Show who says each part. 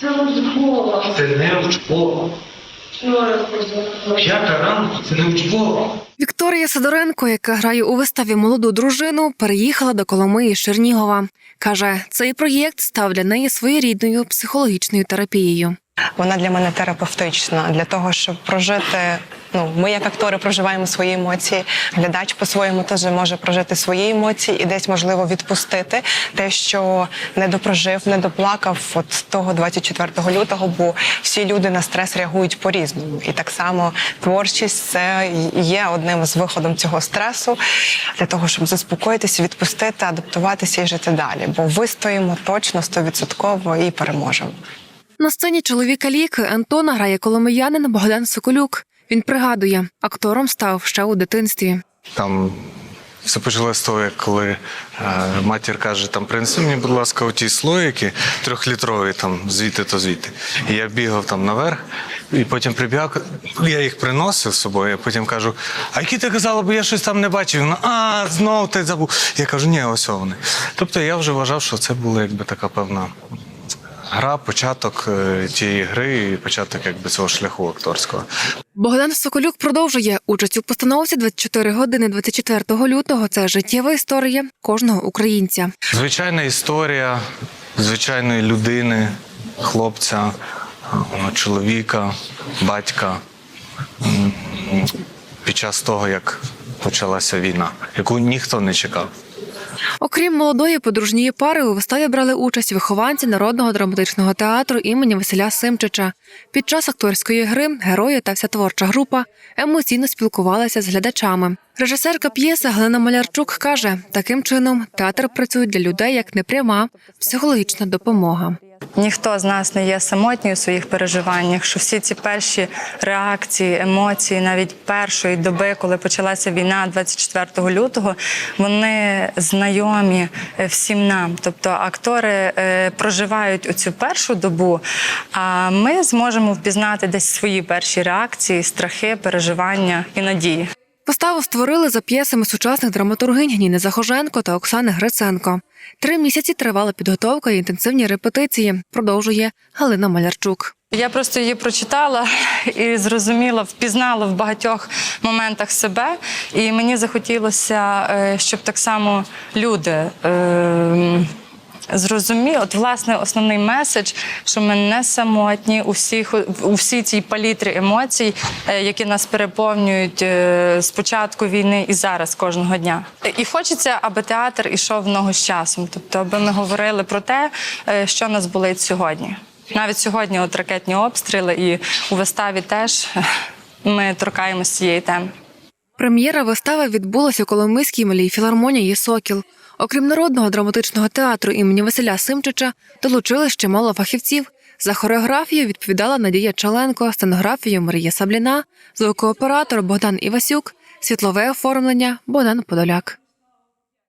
Speaker 1: Це учбова.
Speaker 2: Це не учбова.
Speaker 1: Ну.
Speaker 2: П'ята ранку це не учбова.
Speaker 3: Вікторія Сидоренко, яка грає у виставі молоду дружину, переїхала до Коломиї з Чернігова. Каже, цей проєкт став для неї своєрідною психологічною терапією.
Speaker 4: Вона для мене терапевтична для того, щоб прожити. Ну, ми, як актори, проживаємо свої емоції. Глядач по-своєму теж може прожити свої емоції і десь можливо відпустити те, що не допрожив, не доплакав от того 24 лютого, бо всі люди на стрес реагують по-різному. І так само творчість це є одним з виходом цього стресу для того, щоб заспокоїтися, відпустити, адаптуватися і жити далі. Бо вистоїмо точно 100% і переможемо.
Speaker 3: На сцені чоловіка ліки Антона грає коломиянин Богдан Соколюк. Він пригадує, актором став ще у дитинстві.
Speaker 5: Там все почалося з того, як коли е, матір каже, там принеси мені, будь ласка, оті слоїки трьохлітрові, там звідти то звідти. І я бігав там наверх, і потім прибіг, я їх приносив з собою, а потім кажу, а які ти казала, бо я щось там не бачив. Вона, а, знов ти забув. Я кажу, ні, ось вони. Тобто я вже вважав, що це була якби така певна. Гра, початок е, тієї гри і початок якби цього шляху акторського.
Speaker 3: Богдан Соколюк продовжує участь у постановці «24 години 24 лютого. Це життєва історія кожного українця.
Speaker 5: Звичайна історія звичайної людини, хлопця, е, чоловіка, батька під час того, як почалася війна, яку ніхто не чекав.
Speaker 3: Окрім молодої подружньої пари, у виставі брали участь вихованці народного драматичного театру імені Василя Симчича. Під час акторської гри герої та вся творча група емоційно спілкувалися з глядачами. Режисерка п'єси Галина Малярчук каже, таким чином театр працює для людей як непряма психологічна допомога.
Speaker 6: Ніхто з нас не є самотній у своїх переживаннях, що всі ці перші реакції, емоції, навіть першої доби, коли почалася війна 24 лютого, вони знайомі е, всім нам. Тобто актори е, проживають оцю першу добу, а ми зможемо впізнати десь свої перші реакції, страхи, переживання і надії.
Speaker 3: Виставу створили за п'єсами сучасних драматургинь Ніни Захоженко та Оксани Гриценко. Три місяці тривала підготовка і інтенсивні репетиції, продовжує Галина Малярчук.
Speaker 6: Я просто її прочитала і зрозуміла, впізнала в багатьох моментах себе. І мені захотілося, е, щоб так само люди. е, Зрозуміли, от власне основний меседж, що ми не самотні у всіх у всій цій палітрі емоцій, е, які нас переповнюють е, з початку війни і зараз кожного дня. І хочеться, аби театр ішов ногу з часом, тобто аби ми говорили про те, е, що нас болить сьогодні. Навіть сьогодні от ракетні обстріли, і у виставі теж ми торкаємося цієї теми.
Speaker 3: Прем'єра вистави відбулася у Коломийській малій філармонії Сокіл. Окрім народного драматичного театру імені Василя Симчича, долучили ще мало фахівців. За хореографію відповідала Надія Чаленко, сценографію Марія Сабліна, звукооператор Богдан Івасюк, світлове оформлення Богдан Подоляк.